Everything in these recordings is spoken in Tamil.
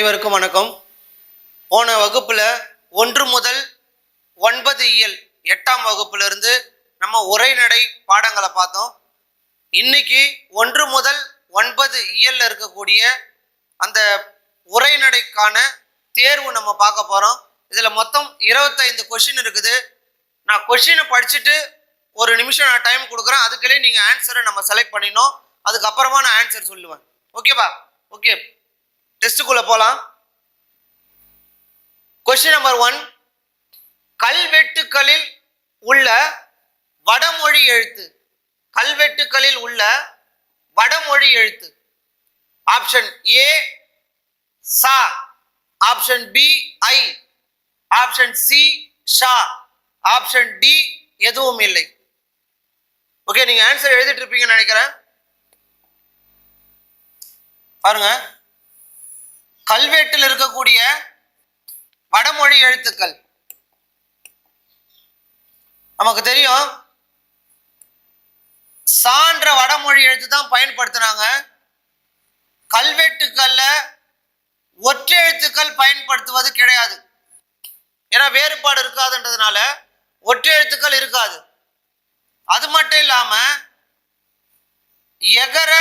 அனைவருக்கும் வணக்கம். போன வகுப்பில் ஒன்று முதல் ஒன்பது இயல் எட்டாம் வகுப்பிலிருந்து நம்ம உரைநடை பாடங்களை பார்த்தோம். இன்னைக்கு ஒன்று முதல் ஒன்பது இயலில் இருக்கக்கூடிய அந்த உரைநடைக்கான தேர்வு நம்ம பார்க்க போகிறோம் இதில் மொத்தம் இருபத்தைந்து கொஷின் இருக்குது. நான் கொஷினை படிச்சுட்டு ஒரு நிமிஷம் நான் டைம் கொடுக்குறேன். அதுக்குள்ளே நீங்கள் ஆன்சரை நம்ம செலக்ட் பண்ணிடணும். அதுக்கப்புறமா நான் ஆன்சர் சொல்லுவேன். ஓகேவா ஓகே டெஸ்ட்டுக்குள்ளே போகலாம் கொஸ்டின் நம்பர் ஒன் கல்வெட்டுக்களில் உள்ள வடமொழி எழுத்து. கல்வெட்டுக்களில் உள்ள வடமொழி எழுத்து. ஆப்ஷன் ஏ சா. ஆப்ஷன் பி ஐ. ஆப்ஷன் சி ஷா. ஆப்ஷன் டி எதுவும் இல்லை. ஓகே நீங்க ஆன்சர் எழுதிட்டு இருப்பீங்கன்னு நினைக்கிறேன். பாருங்க. கல்வெட்டில் இருக்கக்கூடிய வடமொழி எழுத்துக்கள். நமக்கு தெரியும்? சான்ற வடமொழி எழுத்து தான் பயன்படுத்துனாங்க. கல்வெட்டுக்கள்ல ஒற்றை எழுத்துக்கள் பயன்படுத்துவது கிடையாது. ஏன்னா வேறுபாடு இருக்காதுன்றதுனால ஒற்றை எழுத்துக்கள் இருக்காது. அது மட்டும் இல்லாம எகர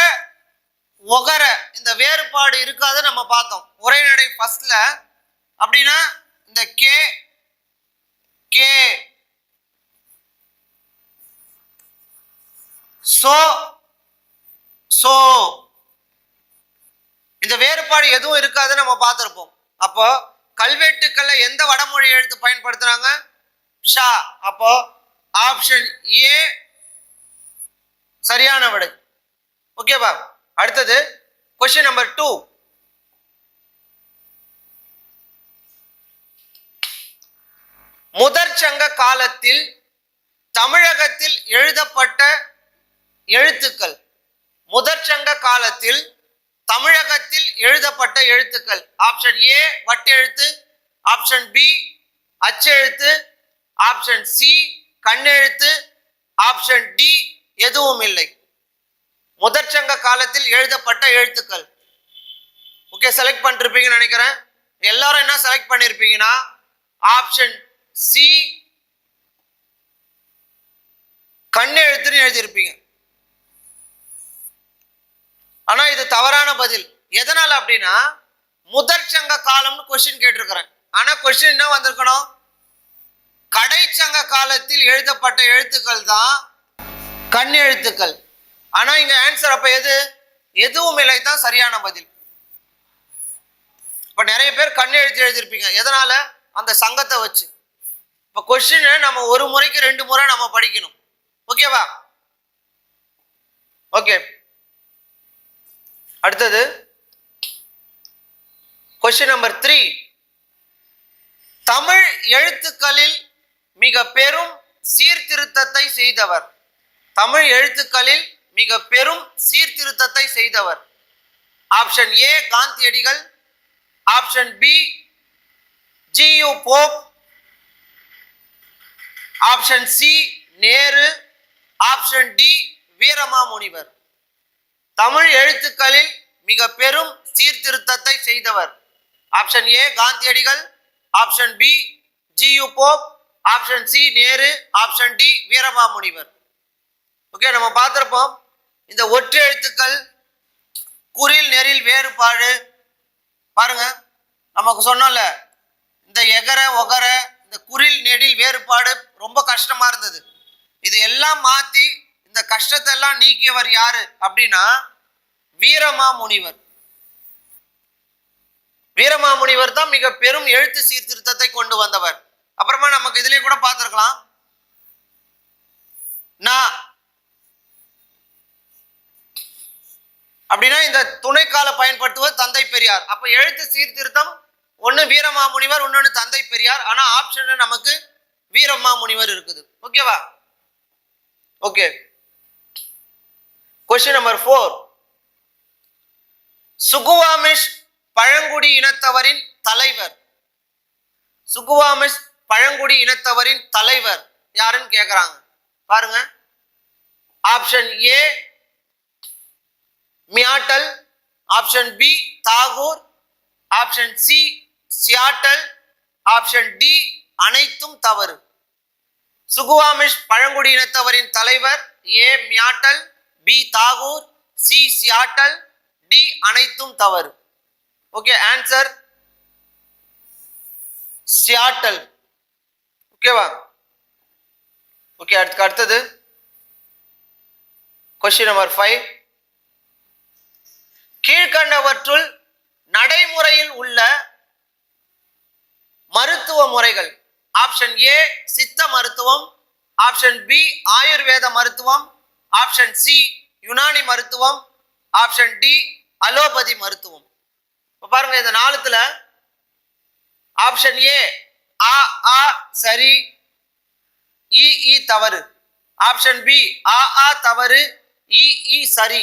ஒகர. இந்த வேறுபாடு இருக்காது நம்ம பார்த்தோம். உரைநடை ஃபர்ஸ்ட்ல அப்படின்னா இந்த கே கே சோ சோ இந்த வேறுபாடு எதுவும் இருக்காது நம்ம பார்த்துருப்போம். அப்போ கல்வெட்டுக்கள்ல எந்த வடமொழி எழுத்து பயன்படுத்துறாங்க ஷா. அப்போ ஆப்ஷன் ஏ சரியான விடை. ஓகேவா அடுத்தது கொஸ்டின் நம்பர் டூ முதற்சங்க காலத்தில் தமிழகத்தில் எழுதப்பட்ட எழுத்துக்கள். முதற்சங்க காலத்தில் தமிழகத்தில் எழுதப்பட்ட எழுத்துக்கள். ஆப்ஷன் ஏ வட்டெழுத்து. ஆப்ஷன் பி அச்செழுத்து. ஆப்ஷன் சி கண்ணெழுத்து. ஆப்ஷன் டி எதுவும் இல்லை முதற்சங்க காலத்தில் எழுதப்பட்ட எழுத்துக்கள். ஓகே செலக்ட் பண்ணிருப்பீங்கன்னு நினைக்கிறேன். எல்லாரும் என்ன செலக்ட் பண்ணிருப்பீங்கன்னா ஆப்ஷன் சி கண்ணெழுத்துன்னு எழுதியிருப்பீங்க. ஆனா இது தவறான பதில். எதனால அப்படின்னா முதற்சங்க காலம்னு கொஸ்டின் கேட்டிருக்கிறேன். ஆனா கொஸ்டின் என்ன வந்திருக்கணும்? கடைச்சங்க காலத்தில் எழுதப்பட்ட எழுத்துக்கள் தான் கண் எழுத்துக்கள். ஆனா இங்க ஆன்சர் அப்ப எது? எதுவும் இல்லை. தான் சரியான பதில். இப்ப நிறைய பேர் கண் எழுத்து எழுதியிருப்பீங்க. எதனால? அந்த சங்கத்தை வச்சு. இப்ப கொஸ்டின் நம்ம ஒரு முறைக்கு ரெண்டு முறை நம்ம படிக்கணும். ஓகேவா ஓகே அடுத்தது. கொஸ்டின் நம்பர் த்ரீ தமிழ் எழுத்துக்களில் மிக பெரும் சீர்திருத்தத்தை செய்தவர். தமிழ் எழுத்துக்களில் மிக பெரும் சீர்திருத்தத்தை செய்தவர். ஆப்ஷன் ஏ காந்தியடிகள். Option B G U Pope option C Nehru. Option D Veeramamunivar. Tamil எழுத்துக்களில் மிக பெரும் சீர்திருத்தத்தை செய்தவர். ஆப்ஷன் ஏ காந்தியடிகள். Option B G U Pope option C Nehru. Option D Veeramamunivar. Okay நம்ம பார்த்துருப்போம். இந்த ஒற்றை எழுத்துக்கள் குறில் நெறில் வேறுபாடு. பாருங்க நமக்கு சொன்னோம்ல இந்த எகர ஒகர இந்த குறில் நெடில் வேறுபாடு ரொம்ப கஷ்டமா இருந்தது. இது எல்லாம் மாத்தி இந்த கஷ்டத்தை எல்லாம் நீக்கியவர் யாரு அப்படின்னா வீரமாமுனிவர். வீரமாமுனிவர் தான் மிக பெரும் எழுத்து சீர்திருத்தத்தை கொண்டு வந்தவர். அப்புறமா நமக்கு இதுலயே கூட பார்த்துருக்கலாம். நான் அப்படின்னா இந்த துணைக்கால பயன்படுத்துவது தந்தை பெரியார். அப்ப எழுத்து சீர்திருத்தம் ஒண்ணு வீரமாமுனிவர் இன்னொன்னு தந்தை பெரியார். ஆனா ஆப்ஷன் நமக்கு வீரமாமுனிவர் இருக்குது. ஓகேவா okay question number four Suquamish பழங்குடி இனத்தவரின் தலைவர். சுகுவாமிஷ் பழங்குடி இனத்தவரின் தலைவர். யாருன்னு கேக்குறாங்க. பாருங்க. Option A மியாட்டல் option B Tagore option C Seattle option D அனைத்தும் தவறு. சுகுவாமிஷ் பழங்குடியினத்தவரின் தலைவர் A மியாட்டல் B Tagore C Seattle D அனைத்தும் தவறு. Okay answer Seattle. ஓகேவா ஓகே அடுத்து அடுத்தது. கொஸ்டின் நம்பர் ஃபைவ் கீழ்கண்டவற்றுள் நடைமுறையில் உள்ள மருத்துவ முறைகள். ஆப்ஷன் ஏ சித்த மருத்துவம். ஆப்ஷன் பி ஆயுர்வேத மருத்துவம். ஆப்ஷன் சி யுனானி மருத்துவம். ஆப்ஷன் டி அலோபதி மருத்துவம். இப்போ பாருங்க இந்த நாலுத்துல ஆப்ஷன் ஏ ஆ ஆ சரி இ இ தவறு. ஆப்ஷன் பி ஆ ஆ தவறு இ இ சரி.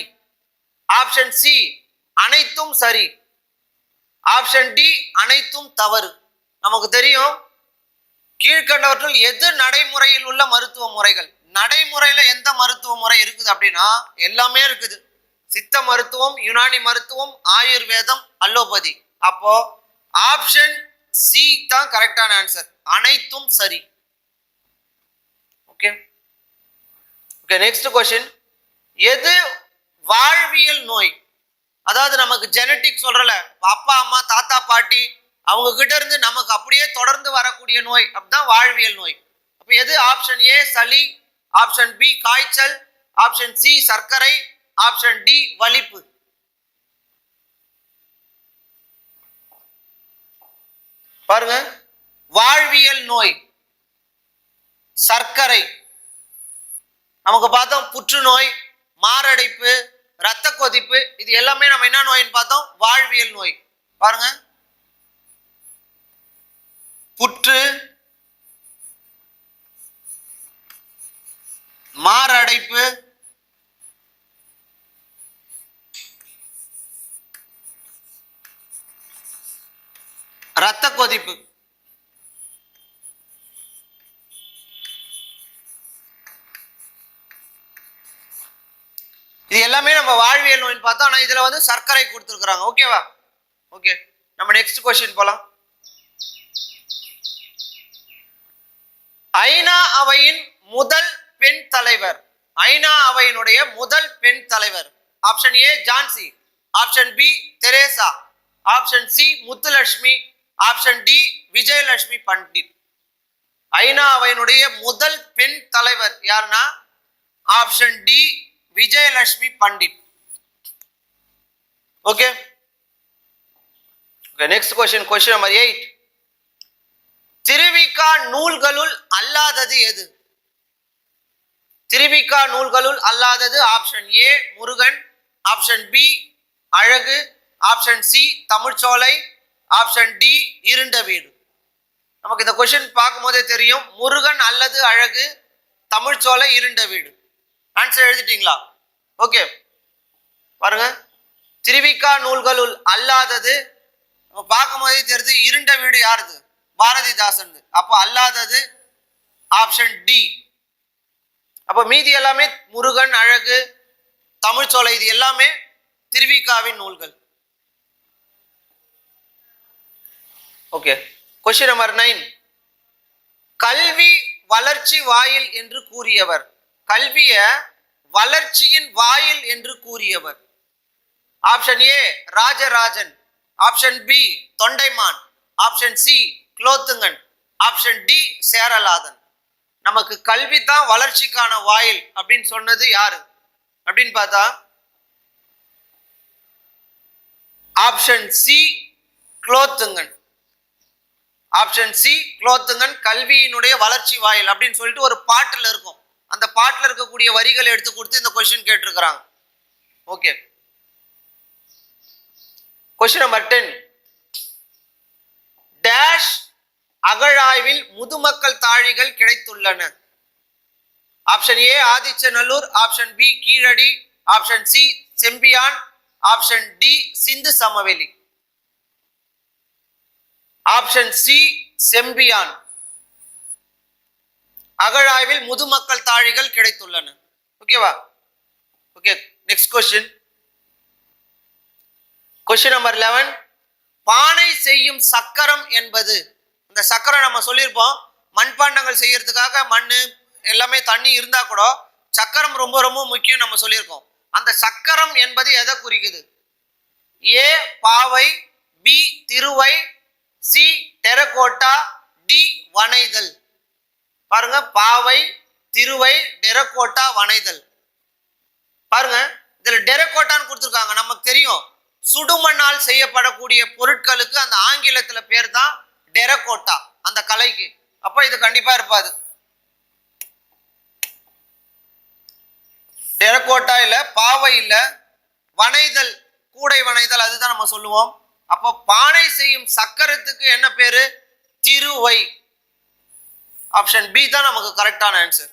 ஆப்ஷன் சி அனைத்தும் சரி. ஆப்ஷன் டி அனைத்தும் தவறு. நமக்கு தெரியும்? கீழ்கண்டவற்றில் எது நடைமுறையில் உள்ள மருத்துவ முறைகள்? நடைமுறையில எந்த மருத்துவ முறை இருக்குது அப்படின்னா எல்லாமே இருக்குது. சித்த மருத்துவம் யுனானி மருத்துவம் ஆயுர்வேதம் அலோபதி. அப்போ ஆப்ஷன் சி தான் கரெக்டான ஆன்சர் அனைத்தும் சரி. ஓகே ஓகே நெக்ஸ்ட் கொஸ்டின் எது வாழ்வியல் நோய்? அதாவது நமக்கு ஜெனட்டிக் சொல்றல அப்பா அம்மா தாத்தா பாட்டி அவங்க கிட்ட இருந்து நமக்கு அப்படியே தொடர்ந்து வரக்கூடிய நோய் அப்படிதான் வாழ்வியல் நோய். அப்போ எது? ஆப்ஷன் ஏ சளி ஆப்ஷன் பி காய்ச்சல் ஆப்ஷன் சி சர்க்கரை ஆப்ஷன் டி வலிப்பு. பாருங்க வாழ்வியல் நோய் சர்க்கரை. நமக்கு பார்த்தோம் புற்றுநோய் மாரடைப்பு ரத்த கொதிப்பு இது எல்லாமே நம்ம என்ன நோயின்னு பார்த்தோம்? வாழ்வியல் நோய். பாருங்க. புற்று மாரடைப்பு ரத்த கொதிப்பு. இது எல்லாமே நம்ம வாழ்வியல் நோய்னு பார்த்தோம். ஆனால் இதில் வந்து சர்க்கரை கொடுத்துருக்குறாங்க. ஓகேவா ஓகே நம்ம நெக்ஸ்ட் கொஸ்டின் போகலாம் ஐநா அவையின் முதல் பெண் தலைவர். ஐநா அவையினுடைய முதல் பெண் தலைவர். Option A Jhansi option B Teresa option C Muthulakshmi option D Vijayalakshmi Pandit ஐநா அவையினுடைய முதல் பெண் தலைவர் யாருன்னா? Option D Vijayalakshmi Pandit. Okay okay next question question number eight Thiruvika நூல்களுள் அல்லாதது எது? திருவிக்கா நூல்களுள் அல்லாதது option A Murugan. Option B அழகு. Option C Tamilcholai option D இருண்ட வீடு. நமக்கு இந்த கொஷின் பார்க்கும்போதே தெரியும். முருகன் அல்லது அழகு தமிழ்ச்சோலை இருண்ட வீடு. ஆன்சர் எழுதிட்டீங்களா? ஓகே. பாருங்க. திருவிக்கா நூல்களுள் அல்லாதது நம்ம பார்க்கும்போதே தெரியுது இருண்ட வீடு யாருது? பாரதிதாசன் அப்போ அல்லாதது ஆப்ஷன் டி அப்போ மீதி எல்லாமே முருகன் அழகு தமிழ்ச்சோலை இது எல்லாமே திருவிக்காவின் நூல்கள். ஓகே. கொஸ்டின் நம்பர் நைன் கல்வி வளர்ச்சி வாயில் என்று கூறியவர். கல்வியை வளர்ச்சியின் வாயில் என்று கூறியவர். Option A Rajarajan. Option B Thondaiman. Option C Kulothungan. Option D Cheralathan. நமக்கு கல்வி தான் வளர்ச்சிக்கான வாயில் அப்படின்னு சொன்னது யாரு? அப்படின்னு பார்த்தா option C Kulothungan. Option C Kulothungan கல்வியினுடைய வளர்ச்சி வாயில் அப்படின்னு சொல்லிட்டு ஒரு பாட்டில் இருக்கும். அந்த பாட்டில் இருக்கக்கூடிய வரிகளை எடுத்து கொடுத்து இந்த கொஸ்டின் கேட்டிருக்கிறாங்க. Okay question number ten dash அகழாய்வில் முதுமக்கள் தாழிகள் கிடைத்துள்ளன. Option A Adichanallur. Option B Keezhadi. Option C Sembiyan. Option D Sindhu சமவெளி. Option C Sembiyan. அகழாய்வில் முதுமக்கள் தாழிகள் கிடைத்துள்ளன. ஓகேவா okay next question question number eleven பானை செய்யும் சக்கரம் என்பது. இந்த சக்கரம் நம்ம சொல்லியிருப்போம். மண்பாண்டங்கள் செய்யறதுக்காக மண் எல்லாமே தண்ணி இருந்தா கூட சக்கரம் ரொம்ப ரொம்ப முக்கியம் நம்ம சொல்லியிருக்கோம். அந்த சக்கரம் என்பது எதை குறிக்குது? ஏ பாவை பி திருவை சி டெரகோட்டா டி வனைதல். பாருங்க பாவை திருவை டெரக்கோட்டா வனைதல். பாருங்க இதுல டெரக்கோட்டான்னு கொடுத்துருக்காங்க நமக்கு தெரியும். சுடுமண்ணால் செய்யப்படக்கூடிய பொருட்களுக்கு அந்த ஆங்கிலத்துல பேர் தான் டெரகோட்டா அந்த கலைக்கு. அப்ப இது கண்டிப்பா இருப்பாது. டெரக்கோட்டா இல்ல பாவை இல்ல வனைதல் கூடை வனைதல் அதுதான் நம்ம சொல்லுவோம். அப்போ பானை செய்யும் சக்கரத்துக்கு என்ன பேரு? திருவை. ஆப்ஷன் பி தான் நமக்கு கரெக்டான ஆன்சர்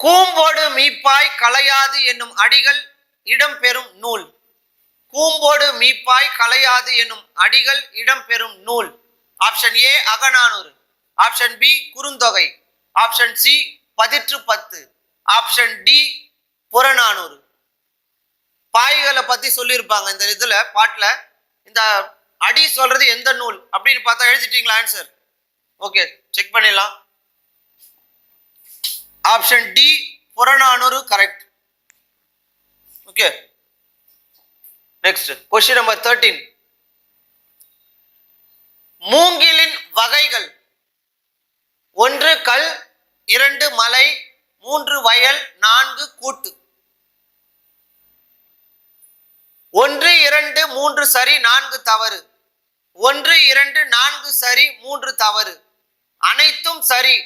கூம்போடு மீப்பாய் கலையாது என்னும் அடிகள் இடம்பெறும் நூல். கூம்போடு மீப்பாய் கலையாது என்னும் அடிகள் இடம்பெறும் நூல். Option A Akananuru. Option B Kurunthokai. Option C Pathitrupathu. Option D Purananuru. பாய்களை பத்தி சொல்லியிருப்பாங்க இந்த இதுல பாட்டுல. இந்த அடி சொல்றது எந்த நூல் அப்படின்னு பார்த்தா எழுதிட்டீங்களா ஆன்சர் ஓகே செக் பண்ணிடலாம். Option D Purananuru correct okay next question number thirteen மூங்கிலின் வகைகள். ஒன்று கல் இரண்டு மலை மூன்று வயல் நான்கு கூட்டு. ஒன்று இரண்டு மூன்று சரி நான்கு தவறு. ஒன்று இரண்டு நான்கு சரி மூன்று தவறு. அனைத்தும் சரி.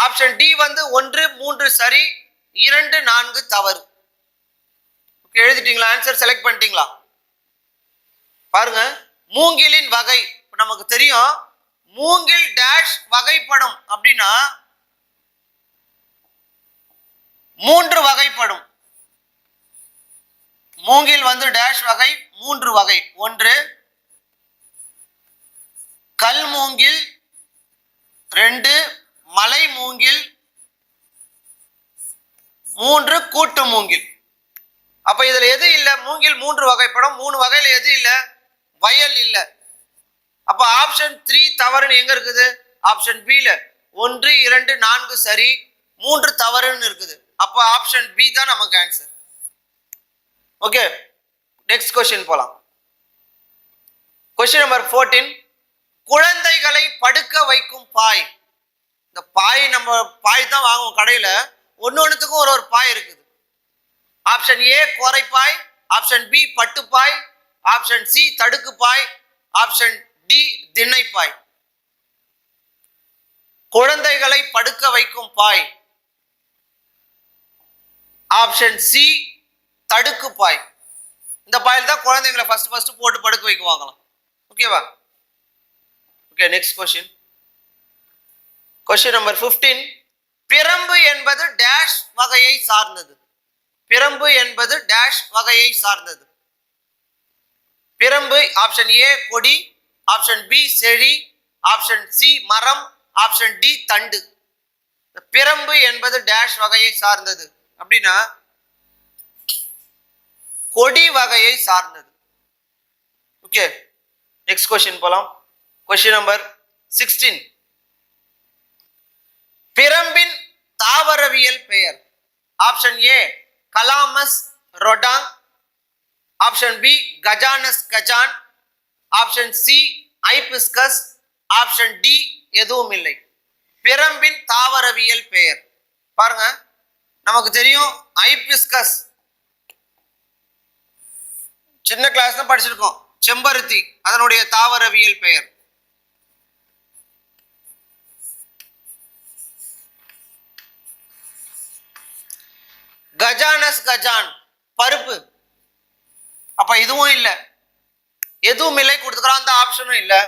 ஆப்ஷன் டி வந்து ஒன்று மூன்று சரி இரண்டு நான்கு தவறு. எழுதிட்டீங்களா? ஆன்சர் செலக்ட் பண்ணிட்டீங்களா? பாருங்க. மூங்கிலின் வகை. நமக்கு தெரியும். மூங்கில் டேஷ் வகைப்படும். அப்படின்னா மூன்று வகைப்படும். மூங்கில் வந்து டேஷ் வகை மூன்று வகை. ஒன்று கல் மூங்கில். ரெண்டு மலை மூங்கில். மூன்று கூட்டு மூங்கில். அப்ப இதுல எது இல்லை? மூங்கில் மூன்று வகைப்படும். மூணு வகையில் எது இல்லை? வயல் இல்லை. அப்ப ஆப்ஷன் த்ரீ தவறுன்னு எங்க இருக்குது? ஆப்ஷன் பில ஒன்று இரண்டு நான்கு சரி மூன்று தவறுன்னு இருக்குது. அப்போ ஆப்ஷன் பி தான் நமக்கு ஆன்சர் ஓகே நெக்ஸ்ட் கொஸ்டின் போலாம். கொஸ்டின் நம்பர் ஃபோர்டீன் குழந்தைகளை படுக்க வைக்கும் பாய். இந்த பாய் நம்ம பாய் தான் வாங்குவோம் கடையில். ஒன்று ஒன்றுத்துக்கும் ஒரு ஒரு பாய் இருக்குது. ஆப்ஷன் ஏ கோரைப்பாய் ஆப்ஷன் பி பட்டுப்பாய். ஆப்ஷன் சி தடுக்கு பாய் ஆப்ஷன் டி திண்ணைப்பாய். குழந்தைகளை படுக்க வைக்கும் பாய். ஆப்ஷன் சி தடுக்கு பாய். இந்த பாயில் தான் குழந்தைங்களை ஃபர்ஸ்ட் ஃபர்ஸ்ட் போட்டு படுக்க வைக்குவாங்களாம். ஓகேவா okay next question question number 15 பிரம்பு என்பது டேஷ் வகையை சார்ந்தது. பிரம்பு என்பது டேஷ் வகையை சார்ந்தது. பிரம்பு ஆப்ஷன் ஏ கொடி ஆப்ஷன் பி செழி ஆப்ஷன் சி மரம் ஆப்ஷன் டி தண்டு. இந்த பிரம்பு என்பது டேஷ் வகையை சார்ந்தது. அப்படின்னா கொடி வகையை சார்ந்தது. ஓகே நெக்ஸ்ட் கொஸ்டின் போலாம். கொஸ்டின் நம்பர் சிக்ஸ்டீன் பிரம்பின் தாவரவியல் பெயர். Option A Calamus rotang option B Cajanus cajan option C hibiscus option D எதுவும் இல்லை பிரம்பின் தாவரவியல் பெயர். பாருங்க நமக்கு தெரியும் ஐபிஸ்கஸ் சின்ன கிளாஸ் தான் படிச்சிருக்கோம். செம்பருத்தி அதனுடைய தாவரவியல் பெயர். கஜானஸ் கஜான் பருப்பு. அப்ப இதுவும் இல்லை. எதுவும் இல்லை கொடுத்துக்கிறோம் அந்த ஆப்ஷனும் இல்லை.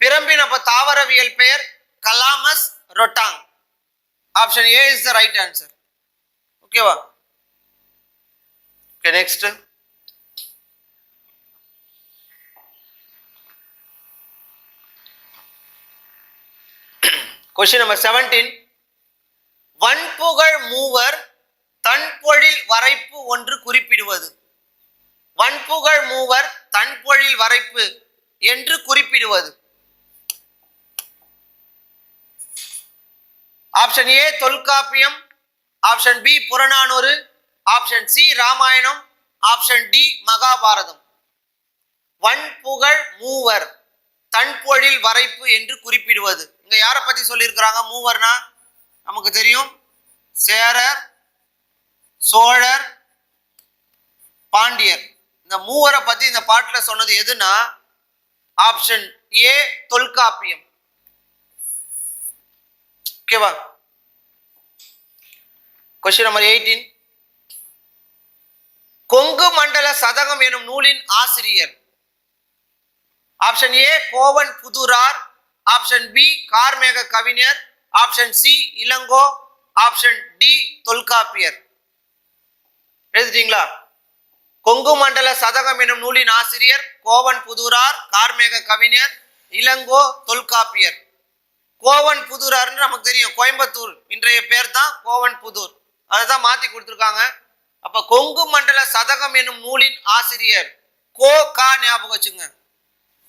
பிரம்பின் அப்ப தாவரவியல் பெயர் Calamus rotang. Option A is the right answer ஓகேவா okay next question number seventeen வன்புகழ் மூவர் தன்பொழில் வரைப்பு ஒன்று குறிப்பிடுவது. வன்புகழ் மூவர் தன்பொழில் வரைப்பு என்று குறிப்பிடுவது. Option A Tholkappiyam. Option B Purananuru. Option C Ramayanam. Option D Mahabharatam. வன்புகழ் மூவர் தன்பொழில் வரைப்பு என்று குறிப்பிடுவது. இங்க யாரை பத்தி சொல்லியிருக்கிறாங்க? மூவர்னா நமக்கு தெரியும். சேரர் சோழர் பாண்டியர். இந்த மூவரை பத்தி இந்த பாட்டுல சொன்னது எதுனா ஆப்ஷன் ஏ தொல்காப்பியம். ஓகேவா கொஸ்டின் நம்பர் எயிட்டீன் கொங்கு மண்டல சதகம் எனும் நூலின் ஆசிரியர். ஆப்ஷன் ஏ கோவன் புதுரார். Option B Karmega Kavignar. Option C Ilango. Option D Tholkappiyar. எழுதிட்டீங்களா? Kongu மண்டல சதகம் எனும் நூலின் ஆசிரியர் கோவன் புதுரார் கார்மேக கவிஞர் இளங்கோ தொல்காப்பியர். கோவன் புதூரார்னு நமக்கு தெரியும். கோயம்புத்தூர் இன்றைய பேர் தான் கோவன் புதூர். அதை தான் மாத்தி கொடுத்துருக்காங்க. அப்ப கொங்கு மண்டல சதகம் என்னும் நூலின் ஆசிரியர் கோ கா ஞாபகம் வச்சுங்க.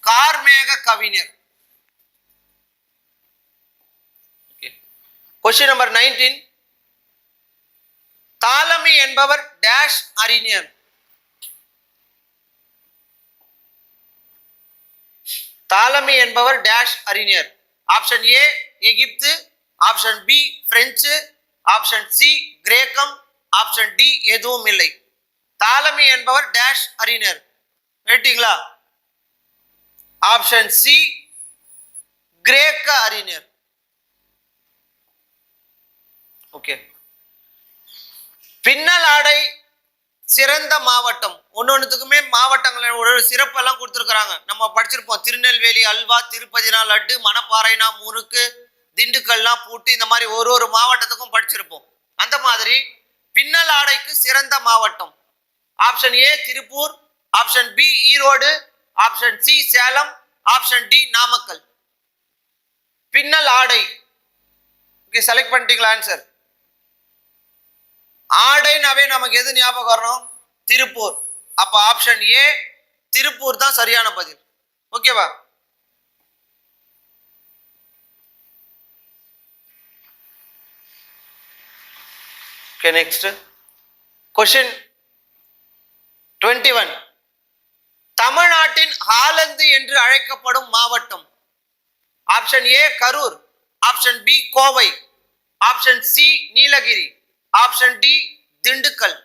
கார்மேக கவிஞர். கொஸ்டின் நம்பர் நைன்டீன் தாலமி என்பவர் டேஷ் அறிஞர் தாலமி என்பவர் டேஷ் அறிஞர் option A Egypt option B French option C கிரேக்கம் ஆப்ஷன் டி எதுவும் இல்லை. தாலமி என்பவர் டேஷ் அறிஞர் கேட்டீங்களா? ஆப்ஷன் சி கிரேக்க அறிஞர் ஓகே பின்னல் ஆடை சிறந்த மாவட்டம். ஒன்னொன்னுத்துக்குமே மாவட்டங்கள் ஒரு சிறப்பெல்லாம் கொடுத்துருக்குறாங்க. நம்ம படிச்சிருப்போம். திருநெல்வேலி அல்வா திருப்பதினா லட்டு மணப்பாறைனா முறுக்கு திண்டுக்கல்லாம் பூட்டு இந்த மாதிரி ஒரு ஒரு மாவட்டத்துக்கும் படிச்சிருப்போம். அந்த மாதிரி பின்னல் ஆடைக்கு சிறந்த மாவட்டம். Option A Tiruppur option B Erode option C Salem option D Namakkal. பின்னல் ஆடை. ஓகே செலக்ட் பண்ணிட்டீங்களா ஆன்சர் ஆடைனாவே நமக்கு எது ஞாபகம் வரணும்? திருப்பூர். அப்ப ஆப்ஷன் ஏ திருப்பூர் தான் சரியான பதில். ஓகேவா okay next question twenty one தமிழ்நாட்டின் ஹாலந்து என்று அழைக்கப்படும் மாவட்டம். Option A Karur. Option B Kovai. Option C Nilgiri. Option D Dindigul.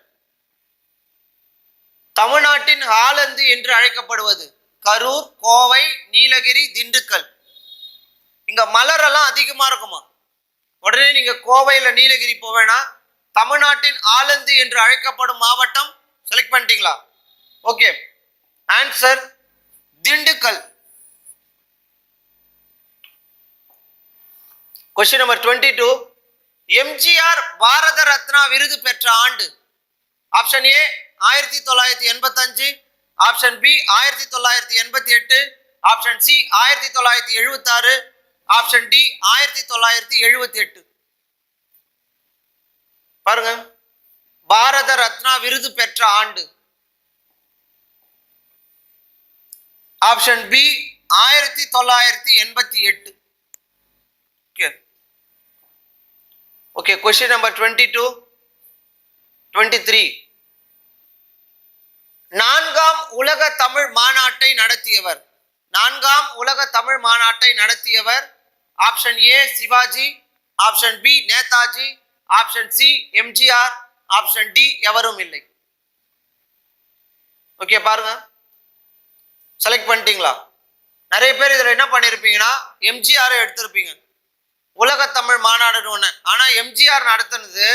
தமிழ்நாட்டின் ஹாலந்து என்று அழைக்கப்படுவது கரூர் கோவை நீலகிரி திண்டுக்கல். இங்க மலரெல்லாம் அதிகமா இருக்குமா? உடனே நீங்க கோவையில நீலகிரி போவேனா தமிழ்நாட்டின் ஆலந்து என்று அழைக்கப்படும் மாவட்டம் செலக்ட் பண்ணிட்டீங்களா? Okay answer Dindigul. Question number twenty two MGR Bharat Ratna விருது பெற்ற ஆண்டு. ஆப்ஷன் ஏ ஆயிரத்தி தொள்ளாயிரத்தி எண்பத்தஞ்சு. ஆப்ஷன் பி ஆயிரத்தி தொள்ளாயிரத்தி எண்பத்தி எட்டு. ஆப்ஷன் சி ஆயிரத்தி தொள்ளாயிரத்தி எழுபத்தாறு ஆப்ஷன் டி ஆயிரத்தி தொள்ளாயிரத்தி எழுபத்தி எட்டு. பாருங்க. பாரத ரத்னா விருது பெற்ற ஆண்டு. ஆப்ஷன் பி ஆயிரத்தி தொள்ளாயிரத்தி எண்பத்தி எட்டு okay okay question number twenty two twenty three நான்காம் உலக தமிழ் மாநாட்டை நடத்தியவர். நான்காம் உலக தமிழ் மாநாட்டை நடத்தியவர் option A Shivaji option B Netaji option C MGR option D எவரும் இல்லை. ஓகே பாருங்க. செலக்ட் பண்ணிட்டீங்களா? நிறைய பேர் இதில் என்ன பண்ணியிருப்பீங்கன்னா எம்ஜிஆரை எடுத்திருப்பீங்க. உலக தமிழ் மாநாடுன்னு ஒன்று ஆனால் எம்ஜிஆர் நடத்தினது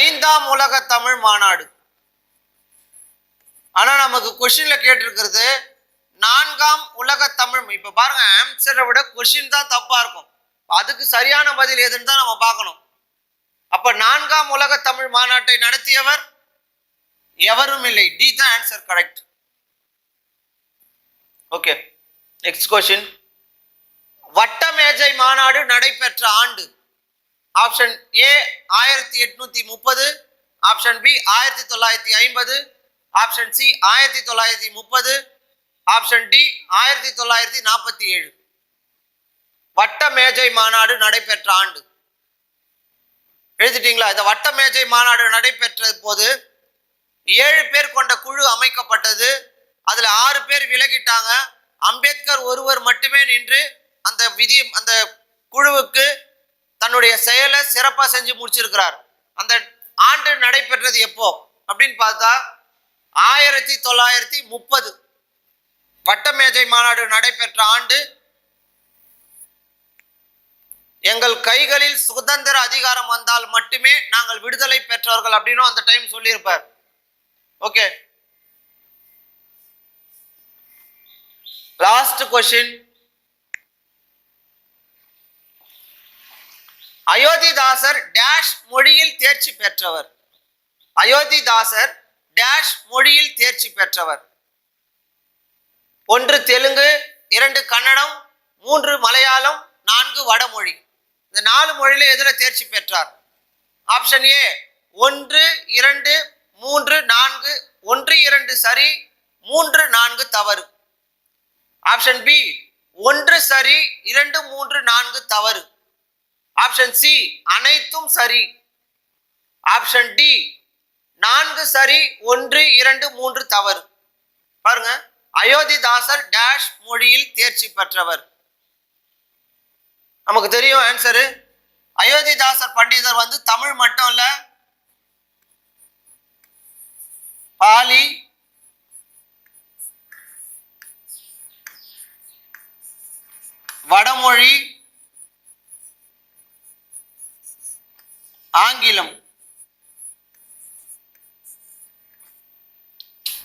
ஐந்தாம் உலக தமிழ் மாநாடு. ஆனா நமக்கு கொஸ்டின்ல கேட்டிருக்கிறது நான்காம் உலக தமிழ் இப்ப பாருங்க ஆன்சரை விட கொஸ்டின் தான் தப்பா இருக்கும். அதுக்கு சரியான பதில் எதுன்னு தான் நம்ம பார்க்கணும். அப்ப நான்காம் உலக தமிழ் மாநாட்டை நடத்தியவர் எவரும் இல்லை. டி தான் answer correct okay next question வட்டமேஜை மாநாடு நடைபெற்ற ஆண்டு? ஆப்ஷன் ஏ ஆயிரத்தி எட்நூத்தி முப்பது. ஆப்ஷன் பி ஆயிரத்தி தொள்ளாயிரத்தி ஐம்பது. ஆப்ஷன் சி ஆயிரத்தி தொள்ளாயிரத்தி முப்பது. ஆப்ஷன் டி ஆயிரத்தி தொள்ளாயிரத்தி நாற்பத்தி ஏழு. வட்ட மேஜை மாநாடு நடைபெற்ற ஆண்டு. எழுதிட்டீங்களா? இந்த வட்ட மேஜை மாநாடு நடைபெற்ற போது ஏழு பேர் கொண்ட குழு அமைக்கப்பட்டது. அதில் ஆறு பேர் விலகிட்டாங்க. அம்பேத்கர் ஒருவர் மட்டுமே நின்று அந்த விதி அந்த குழுவுக்கு தன்னுடைய செயலை சிறப்பாக செஞ்சு முடிச்சிருக்கிறார். அந்த ஆண்டு நடைபெற்றது எப்போ? அப்படின்னு பார்த்தா ஆயிரத்தி தொள்ளாயிரத்தி முப்பது. வட்டமேஜை மாநாடு நடைபெற்ற ஆண்டு எங்கள் கைகளில் சுதந்திர அதிகாரம் வந்தால் மட்டுமே நாங்கள் விடுதலை பெற்றவர்கள் அப்படின்னு அந்த டைம் சொல்லியிருப்பார். Okay. Last question Ayothidasar dash மொழியில் தேர்ச்சி பெற்றவர். அயோத்திதாசர் டேஷ் மொழியில் தேர்ச்சி பெற்றவர். ஒன்று தெலுங்கு இரண்டு கன்னடம் மூன்று மலையாளம் நான்கு வடமொழி. இந்த நாலு மொழியில எதுல தேர்ச்சி பெற்றார்? ஆப்ஷன் ஏ ஒன்று இரண்டு மூன்று நான்கு ஒன்று இரண்டு சரி மூன்று நான்கு தவறு. ஆப்ஷன் பி ஒன்று சரி இரண்டு மூன்று நான்கு தவறு. ஆப்ஷன் சி அனைத்தும் சரி. ஆப்ஷன் டி நான்கு சரி ஒன்று இரண்டு மூன்று தவறு. பாருங்க அயோத்திதாசர் டேஷ் மொழியில் தேர்ச்சி பெற்றவர். நமக்கு தெரியும் ஆன்சரு அயோத்திதாசர் பண்டிதர் வந்து தமிழ் மட்டும் இல்ல பாலி வடமொழி ஆங்கிலம்.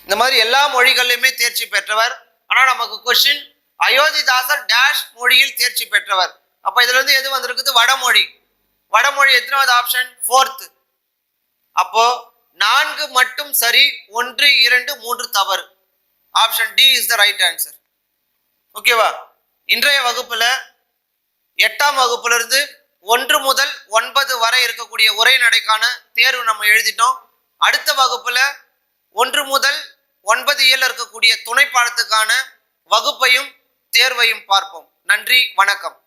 இந்த மாதிரி எல்லா மொழிகளிலுமே தேர்ச்சி பெற்றவர். ஆனால் நமக்கு கொஸ்டின் அயோத்திதாசர் டேஷ் மொழியில் தேர்ச்சி பெற்றவர். அப்போ இதுல இருந்து எது வந்திருக்குது? வடமொழி. வடமொழி எத்தனாவது ஆப்ஷன் ஃபோர்த்து அப்போ நான்கு மட்டும் சரி ஒன்று இரண்டு மூன்று தவறு. Option D is the right answer ஓகேவா இன்றைய வகுப்புல எட்டாம் வகுப்புல இருந்து ஒன்று முதல் ஒன்பது வரை இருக்கக்கூடிய உரைநடைக்கான தேர்வு நம்ம எழுதிட்டோம். அடுத்த வகுப்புல ஒன்று முதல் ஒன்பது ஏழு இருக்கக்கூடிய துணை பாடத்துக்கான வகுப்பையும் தேர்வையும் பார்ப்போம். நன்றி வணக்கம்.